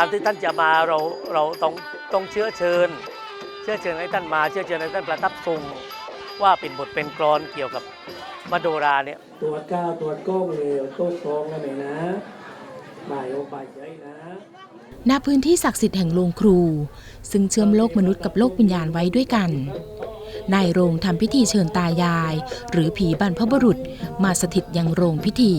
การที่ท่านจะมาเราเราต้องต้องเชื้อเชิญ เชื้อเชิญให้ท่านมาเชื้อเชิญให้ท่านประทับทรงว่าเป็นบทเป็นกลอนเกี่ยวกับมโนราเนี่ยตรวจก้าวตรวจกล้องเร็วโต๊ะทองนะแม่นะบ่ายโอบ่ายใจนะณพื้นที่ศักดิ์สิทธิ์แห่งโรงครู ซึ่งเชื่อมโลกมนุษย์กับโลกวิญญาณไว้ด้วยกันนายโรงทำพิธีเชิญตายาย หรือผีบรรพบุรุษมาสถิตยังโรงพิธี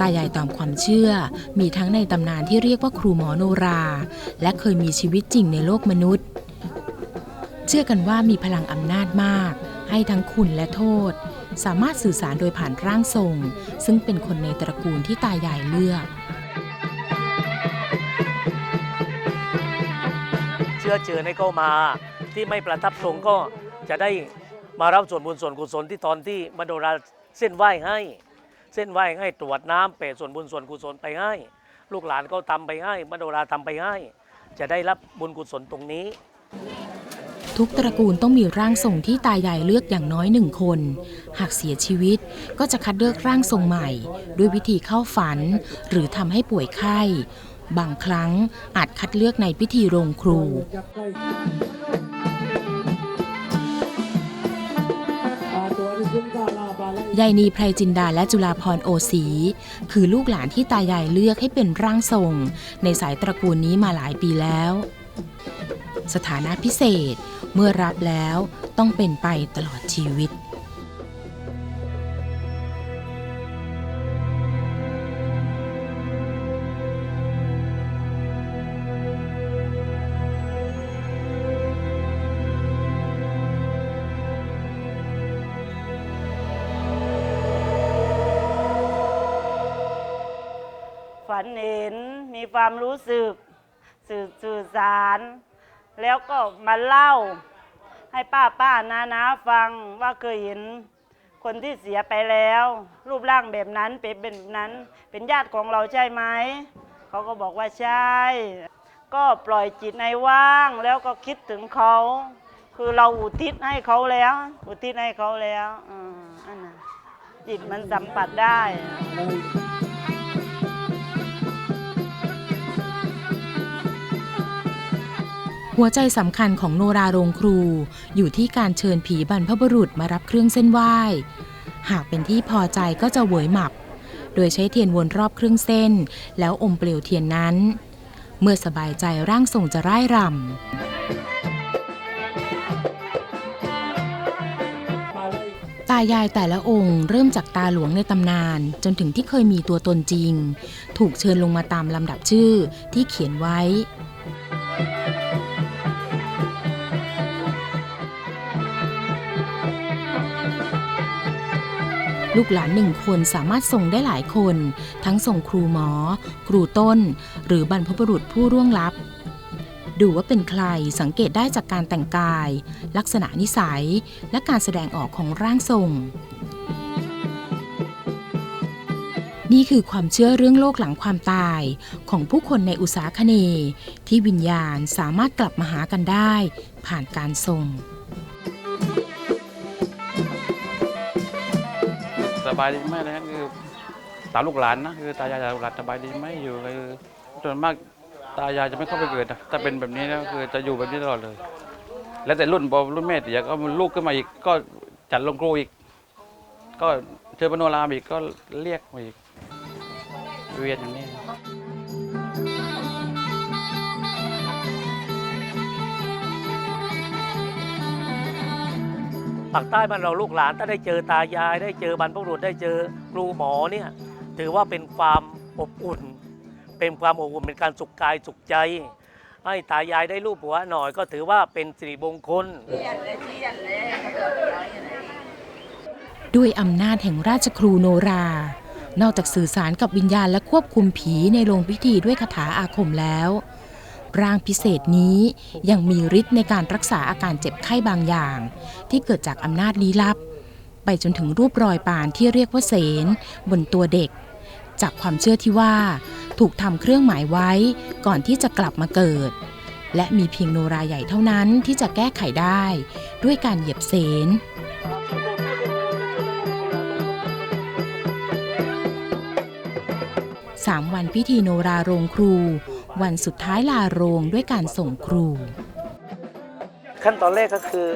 ตายายตามความเชื่อ มีทั้งในตำนานที่เรียกว่าครูหมอโนรา และเคยมีชีวิตจริงในโลกมนุษย์ เชื่อกันว่ามีพลังอำนาจมาก ให้ทั้งคุณและโทษ สามารถสื่อสารโดยผ่านร่างทรง ซึ่งเป็นคนในตระกูลที่ตายายเลือกเชื้อเชิญให้เข้ามา ที่ไม่ประทับทรงก็จะได้มารับส่วนบุญส่วนกุศลที่ตอนที่มโนราเส้นไหว้ให้ เส้นไหว้ให้ตรวจน้ำเปรตส่วนบุญส่วนกุศลไปให้ ลูกหลานก็ทำไปให้มโนราทำไปให้ จะได้รับบุญกุศลตรงนี้ ทุกตระกูลต้องมีร่างทรงที่ตายายเลือกอย่างน้อยหนึ่งคน หากเสียชีวิตก็จะคัดเลือกร่างทรงใหม่ ด้วยวิธีเข้าฝัน หรือทำให้ป่วยไข้ บางครั้งอาจคัดเลือกในพิธีโรงครู ยายนีไพรจินดาและจุฬาพรโอสี คือลูกหลานที่ตายายเลือกให้เป็นร่างทรง ในสายตระกูลนี้มาหลายปีแล้ว สถานะพิเศษเมื่อรับแล้วต้องเป็นไปตลอดชีวิต ฝันเห็นมีความรู้สึกสื่อสื่อสาร แล้วก็มาเล่า ให้ป้าป้านานาฟังว่าเคยเห็นคนที่เสียไปแล้ว รูปร่างแบบนั้นเป็นแบบนั้น เป็นญาติของเราใช่ไหมเขาก็บอกว่าใช่ ก็ปล่อยจิตในว่างแล้วก็คิดถึงเขา คือเราอุทิศให้เขาแล้ว อุทิศให้เขาแล้วอืมอันน่ะจิตมันสัมผัสได้ หัวใจสำคัญของโนราโรงครู อยู่ที่การเชิญผีบรรพบุรุษมารับเครื่องเส้นไหว้ หากเป็นที่พอใจก็จะเหวยหมับ โดยใช้เทียนวนรอบเครื่องเส้น แล้วอมเปลวเทียนนั้น เมื่อสบายใจร่างทรงจะร่ายรำตายายแต่ละองค์เริ่มจากตาหลวงในตำนาน จนถึงที่เคยมีตัวตนจริง ถูกเชิญลงมาตามลำดับชื่อที่เขียนไว้ ลูกหลานหนึ่งคนสามารถส่งได้หลายคน ทั้งส่งครูหมอ ครูต้น หรือบรรพบุรุษผู้ร่วงลับ ดูว่าเป็นใครสังเกตได้จากการแต่งกาย ลักษณะนิสัย และการแสดงออกของร่างทรง นี่คือความเชื่อเรื่องโลกหลังความตายของผู้คนในอุตสาคเน ที่วิญญาณสามารถกลับมาหากันได้ ผ่านการทรง บายดีไหมนะคือตามลูกหลานนะคือตายายตามลูกหลานสบายดีไหมอยู่คือส่วนมากตายายจะไม่เข้าไปเกิดนะถ้าเป็นแบบนี้นะคือจะอยู่แบบนี้ตลอดเลย แล้วแต่รุ่นพอรุ่นแม่เสียก็ลูกขึ้นมาอีกก็จัดลงครูอีก ก็เชิญปโนรามอีกก็เรียกมาอีกเวียนอย่างนี้ ปากใต้บ้านเราลูกหลานถ้าได้เจอตายาย ได้เจอบรรพบุรุษได้เจอครูหมอเนี่ยถือว่าเป็นความอบอุ่น เป็นความอบอุ่นเป็นการสุขกายสุขใจ ให้ตายายได้รูปหัวหน่อยก็ถือว่าเป็นสิริมงคลด้วยอำนาจแห่งราชครูโนรา นอกจากสื่อสารกับวิญญาณและควบคุมผีในโรงพิธีด้วยคาถาอาคมแล้ว ร่างพิเศษนี้ยังมีฤทธิ์ในการรักษาอาการเจ็บไข้บางอย่าง ที่เกิดจากอำนาจลี้ลับ ไปจนถึงรูปรอยปานที่เรียกว่าเสนบนตัวเด็ก จากความเชื่อที่ว่า ถูกทำเครื่องหมายไว้ก่อนที่จะกลับมาเกิด และมีเพียงโนราใหญ่เท่านั้นที่จะแก้ไขได้ ด้วยการเหยียบเสน สามวันพิธีโนราโรงครู วันสุดท้ายลาโรงด้วยการส่งครู ขั้นตอนแรกก็คือ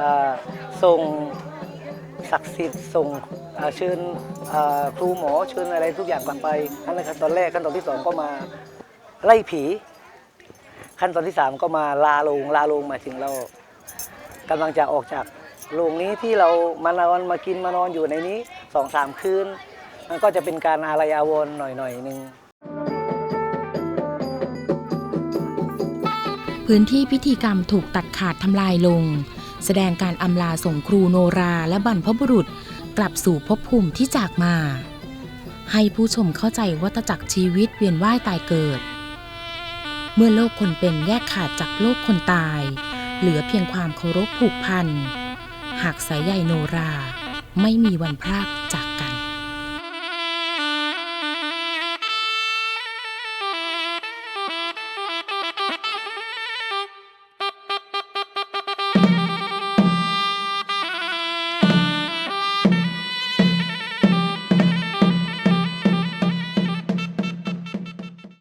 อส่งศักดิ์สิทธิ์ส่งเชิญครูหมอเชิญอะไรทุกอย่างกลับไปอันนั้นขั้นตอนแรกขั้นตอนที่สองก็มาไล่ผี ขั้นตอนที่สามก็มาลาโลงลาโลงหมายถึงเรากำลังจะออกจากโรงนี้ที่เรามานอนมากินมานอนอยู่ในนี้สองสามคืน มันก็จะเป็นการอาลัยอาวรณ์หน่อยหน่อยหนึ่งพื้นที่พิธีกรรมถูกตัดขาดทำลายลง แสดงการอำลาส่งครูโนราและบรรพบุรุษกลับสู่ภพภูมิที่จากมา ให้ผู้ชมเข้าใจวัฏจักรชีวิตเวียนว่ายตายเกิด เมื่อโลกคนเป็นแยกขาดจากโลกคนตาย เหลือเพียงความเคารพผูกพัน หากสายใยโนราไม่มีวันพรากจากกัน